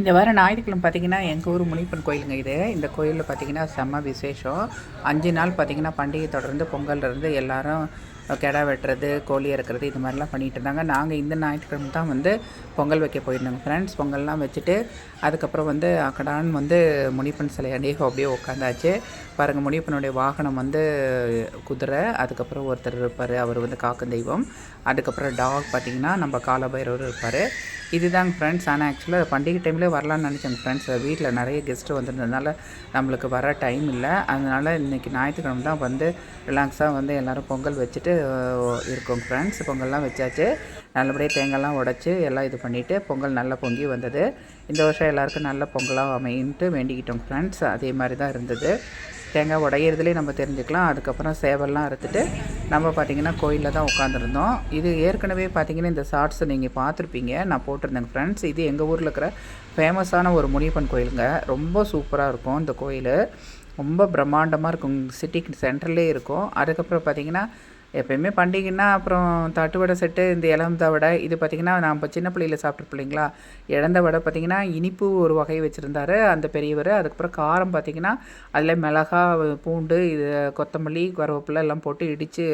இந்த வாரம் ஞாயிற்றுக்கிழமை பார்த்தீங்கன்னா எங்கள் ஊர் முனிப்பன் கோயிலுங்க இது. இந்த கோயிலில் பார்த்தீங்கன்னா செம்ம விசேஷம். அஞ்சு நாள் பார்த்தீங்கன்னா பண்டிகை தொடர்ந்து பொங்கல்லேருந்து எல்லாரும் கிடா வெட்டுறது கோழி இறக்குறது இது மாதிரிலாம் பண்ணிகிட்டு இருந்தாங்க. நாங்கள் இந்த ஞாயிற்றுக்கிழமை தான் வந்து பொங்கல் வைக்க போயிருந்தோங்க ஃப்ரெண்ட்ஸ் பொங்கல்லாம் வச்சுட்டு அதுக்கப்புறம் வந்து அக்கடான் வந்து முனிப்பன் சிலையாண்டே அப்படியே உட்காந்தாச்சு. பாருங்கள் முனிப்பனுடைய வாகனம் வந்து குதிரை அதுக்கப்புறம் ஒருத்தர் இருப்பார் அவர் வந்து காக்கும் தெய்வம். அதுக்கப்புறம் டாக் பார்த்தீங்கன்னா நம்ம காலபைரவர் இருப்பார். இதுதாங்க ஃப்ரெண்ட்ஸ் ஆனால் ஆக்சுவலாக பண்டிகை டைமில் வரலான்னு நினச்சேங்க ஃப்ரெண்ட்ஸ் வீட்டில் நிறைய கெஸ்ட்டு வந்திருந்ததுனால நம்மளுக்கு வர டைம் இல்லை. அதனால் இன்றைக்கி ஞாயிற்றுக்கிழமை தான் வந்து ரிலாக்ஸாக வந்து எல்லோரும் பொங்கல் வச்சுட்டு இருக்கோம் ஃப்ரெண்ட்ஸ் பொங்கல்லாம் வச்சாச்சு. நல்லபடியாக தேங்காய்லாம் உடச்சி எல்லாம் இது பண்ணிவிட்டு பொங்கல் நல்லா பொங்கி வந்தது. இந்த வருஷம் எல்லாருக்கும் நல்ல பொங்கலாக அமையின்ட்டு வேண்டிக்கிட்டோம் ஃப்ரெண்ட்ஸ் அதே மாதிரி தான் இருந்தது. தேங்காய் உடையிறதுலேயே நம்ம தெரிஞ்சுக்கலாம். அதுக்கப்புறம் சேவல்லாம் அறுத்துட்டு நம்ம பார்த்திங்கன்னா கோயிலில் தான் உட்காந்துருந்தோம் இது ஏற்கனவே பார்த்திங்கன்னா இந்த ஷார்ட்ஸை நீங்கள் பார்த்துருப்பீங்க நான் போட்டிருந்தேங்க ஃப்ரெண்ட்ஸ் இது எங்கள் ஊரில் இருக்கிற ஃபேமஸான ஒரு முனியப்பன் கோயிலுங்க. ரொம்ப சூப்பராக இருக்கும் இந்த கோயில். ரொம்ப பிரம்மாண்டமாக இருக்கும். சிட்டிக்கு சென்டர்லேயே இருக்கும். அதுக்கப்புறம் பார்த்திங்கன்னா எப்பயுமே பண்டிகைன்னா அப்புறம் தட்டு வடை செட்டு இந்த இளந்த வடை இது பார்த்திங்கன்னா நான் இப்போ சின்ன பிள்ளையில் சாப்பிட்ருப்போம் இல்லைங்களா? இழந்த வடை பார்த்திங்கன்னா இனிப்பு ஒரு வகை வச்சுருந்தாரு அந்த பெரியவர். அதுக்கப்புறம் காரம் பார்த்திங்கன்னா அதில் மிளகா பூண்டு இது கொத்தமல்லி கருவேப்பிலை எல்லாம் போட்டு இடித்து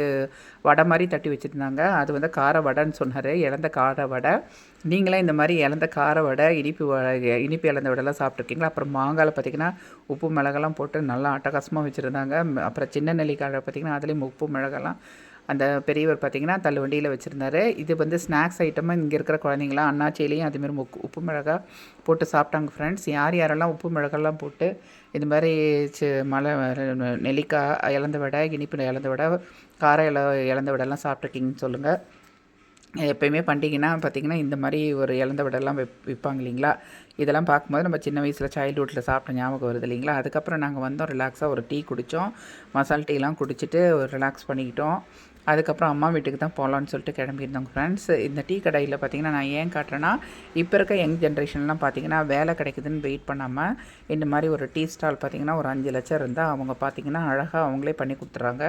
வடை மாதிரி தட்டி வச்சுருந்தாங்க. அது வந்து கார வடைன்னு சொன்னார் இழந்த கார வடை. நீங்களே இந்த மாதிரி இழந்த கார வடை இனிப்பு வடை இனிப்பு இழந்த வடைலாம் சாப்பிட்ருக்கீங்களா அப்புறம் மாங்காயில் பார்த்திங்கன்னா உப்பு மிளகெல்லாம் போட்டு நல்லா அட்டகாசமாக வச்சுருந்தாங்க. அப்புறம் சின்ன நெல்லிக்காய் பார்த்திங்கன்னா அதுலேயும் உப்பு மிளகெல்லாம் அந்த பெரியவர் பார்த்தீங்கன்னா தள்ளுவண்டியில் வச்சுருந்தாரு. இது வந்து ஸ்நாக்ஸ் ஐட்டமாக இங்கே இருக்கிற குழந்தைங்களாம் அண்ணாச்சியிலையும் அதுமாரி உப்பு உப்பு மிளகா போட்டு சாப்பிட்டாங்க ஃப்ரெண்ட்ஸ் யார் யாரெல்லாம் உப்பு மிளகாலாம் போட்டு இது மாதிரி மலை நெல்லிக்காய் இழந்த வடை இனிப்பு இழந்த வடை கார இல இழந்த வடைலாம் சாப்பிட்ருக்கீங்கன்னு சொல்லுங்கள் எப்பயுமே பண்டிகைனா பார்த்திங்கன்னா இந்த மாதிரி ஒரு இழந்த விடலாம் விப் விற்பாங்க இல்லைங்களா? இதெல்லாம் பார்க்கும்போது நம்ம சின்ன வயசில் சைல்டுஹுட்டில் சாப்பிட்ட ஞாபகம் வருது இல்லைங்களா? அதுக்கப்புறம் நாங்கள் வந்தோம் ரிலாக்ஸாக ஒரு டீ குடித்தோம் மசால் டீலாம் குடிச்சிட்டு ஒரு ரிலாக்ஸ் பண்ணிக்கிட்டோம். அதுக்கப்புறம் அம்மா வீட்டுக்கு தான் போகலான்னு சொல்லிட்டு கிளம்பியிருந்தோம் ஃப்ரெண்ட்ஸ் இந்த டீ கடையில் பார்த்தீங்கன்னா நான் ஏன் காட்டுறேன்னா இப்போ இருக்க யங் ஜென்ரேஷன்லாம் பார்த்தீங்கன்னா வேலை கிடைக்குதுன்னு வெயிட் பண்ணாமல் இந்த மாதிரி ஒரு டீ ஸ்டால் பார்த்தீங்கன்னா ஒரு அஞ்சு லட்சம் இருந்தால் அவங்க பார்த்தீங்கன்னா அழகாக அவங்களே பண்ணி கொடுத்துறாங்க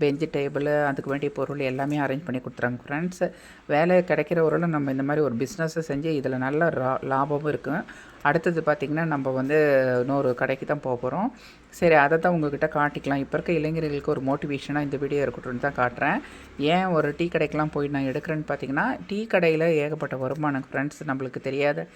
பெஞ்சு டேபிள் அதுக்கு வேண்டிய பொருள் எல்லாமே அரேஞ்ச் பண்ணி கொடுத்துறாங்க ஃப்ரெண்ட்ஸ் வேலை கிடைக்கிற ஒரு நம்ம இந்த மாதிரி ஒரு பிஸ்னஸை செஞ்சு இதில் நல்ல லாபமும் இருக்கும் அடுத்தது பார்த்திங்கன்னா நம்ம வந்து இன்னொரு கடைக்கு தான் போக போகிறோம் சரி அதை தான் உங்ககிட்ட காட்டிக்கலாம். இப்போ இருக்க இளைஞர்களுக்கு ஒரு மோட்டிவேஷனாக இந்த வீடியோ இருக்கட்டும்னு தான் காட்டுறேன். ஏன் ஒரு டீ கடைக்கெலாம் போய் நான் எடுக்கிறேன்னு பார்த்தீங்கன்னா டீ கடையில் ஏகப்பட்ட வருமானம் ஃப்ரெண்ட்ஸ் நம்மளுக்கு தெரியாத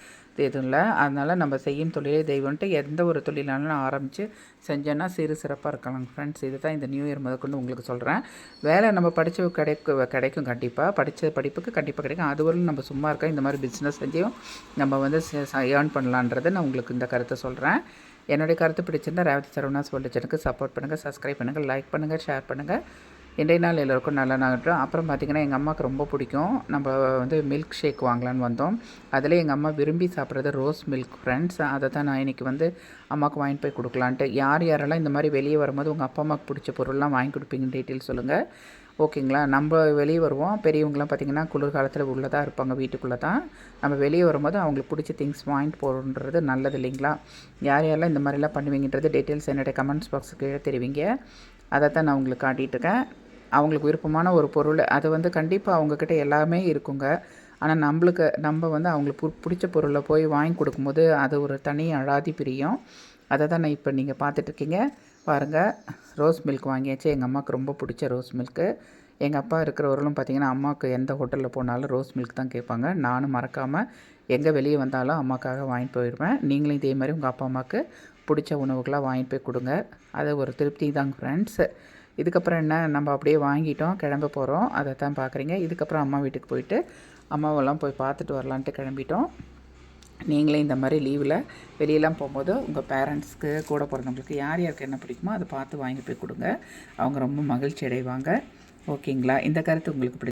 எதுவும் இல்லை. அதனால் நம்ம செய்யும் தொழிலே தெய்வம்ட்டு எந்த ஒரு தொழிலானாலும் ஆரம்பித்து செஞ்சோன்னா சிறு சிறப்பாக இருக்கலாம் ஃப்ரெண்ட்ஸ் இது தான் இந்த நியூ இயர் முதற்கொண்டு உங்களுக்கு சொல்கிறேன் வேலை நம்ம படித்த கிடைக்கு கிடைக்கும் கண்டிப்பாக படித்த படிப்புக்கு கண்டிப்பாக கிடைக்கும். அதுவரையும் நம்ம சும்மா இருக்க இந்த மாதிரி பிஸ்னஸ் செஞ்சும் நம்ம வந்து ஏர்ன் பண்ணலாம். பண்ணலான்றதை நான் உங்களுக்கு இந்த கருத்தை சொல்கிறேன் என்னுடைய கருத்து பிடிச்சிருந்தால் ரேவதி சரவணாஸ் வேர்ல்டு சப்போர்ட் பண்ணுங்கள் சப்ஸ்கிரைப் பண்ணுங்கள் லைக் பண்ணுங்கள் ஷேர் பண்ணுங்கள் இன்றைய நாள் எல்லோருக்கும் நல்லா நாகட்டும். அப்புறம் பார்த்திங்கன்னா எங்கள் அம்மாவுக்கு ரொம்ப பிடிக்கும். நம்ம வந்து மில்க் ஷேக் வாங்கலான்னு வந்தோம். அதில் எங்கள் அம்மா விரும்பி சாப்பிட்றது ரோஸ் மில்க் ஃப்ரெண்ட்ஸ் அதை தான் நான் இன்றைக்கி வந்து அம்மாவுக்கு வாங்கிட்டு போய் கொடுக்கலான்ட்டு. யார் யாரெல்லாம் இந்த மாதிரி வெளியே வரும்போது உங்கள் அப்பா அம்மாவுக்கு பிடிச்ச பொருள்லாம் வாங்கி கொடுப்பீங்கன்னு டீட்டெயில் சொல்லுங்கள் ஓகேங்களா? நம்ம வெளியே வருவோம். பெரியவங்களாம் பார்த்திங்கன்னா குளிர்காலத்தில் உள்ளே தான் இருப்பாங்க வீட்டுக்குள்ளே தான். நம்ம வெளியே வரும்போது அவங்களுக்கு பிடிச்ச திங்ஸ் வாங்கிட்டு போகணுன்றது நல்லது இல்லைங்களா? யார் யாரெல்லாம் இந்த மாதிரிலாம் பண்ணுவீங்கன்றது டீட்டெயில்ஸ் என்னுடைய கமெண்ட்ஸ் பாக்ஸுக்கு கீழே தெரிவிங்க. அதை தான் நான் உங்களுக்கு காட்டிகிட்டு இருக்கேன். அவங்களுக்கு விருப்பமான ஒரு பொருள். அது வந்து கண்டிப்பாக அவங்கக்கிட்ட எல்லாமே இருக்குங்க. ஆனால் நம்மளுக்கு நம்ம வந்து அவங்களுக்கு பு- பிடிச்ச பொருளை போய் வாங்கி கொடுக்கும்போது அது ஒரு தனி அழாதி பிரியம். அதை தான் நான் இப்போ நீங்கள் பார்த்துட்ருக்கீங்க பாருங்கள் ரோஸ் மில்க் வாங்கியாச்சு. எங்கள் அம்மாவுக்கு ரொம்ப பிடிச்ச ரோஸ் மில்க்கு எங்கள் அப்பா இருக்கிறவர்களும் பார்த்தீங்கன்னா அம்மாவுக்கு எந்த ஹோட்டலில் போனாலும் ரோஸ் மில்க் தான் கேட்பாங்க. நானும் மறக்காமல் எங்கே வெளியே வந்தாலும் அம்மாக்காக வாங்கிட்டு போயிடுவேன் நீங்களும் இதே மாதிரி உங்கள் அப்பா அம்மாவுக்கு பிடிச்ச உணவுகளாக வாங்கிட்டு போய் கொடுங்க. அது ஒரு திருப்தி தாங்க ஃப்ரெண்ட்ஸ் இதுக்கப்புறம் என்ன? நம்ம அப்படியே வாங்கிட்டோம் கிளம்ப போகிறோம் அதை தான் பார்க்குறீங்க இதுக்கப்புறம் அம்மா வீட்டுக்கு போயிட்டு அம்மாவெல்லாம் போய் பார்த்துட்டு வரலான்ட்டு கிளம்பிட்டோம். நீங்களே இந்த மாதிரி லீவில் வெளியெல்லாம் போகும்போது உங்கள் பேரண்ட்ஸ்க்கு கூட பிறந்தவங்களுக்கு யார் யாருக்கு என்ன பிடிக்குமோ அதை பார்த்து வாங்கி போய் கொடுங்க. அவங்க ரொம்ப மகிழ்ச்சி அடைவாங்க. ஓகேங்களா இந்த கருத்து உங்களுக்கு பிடி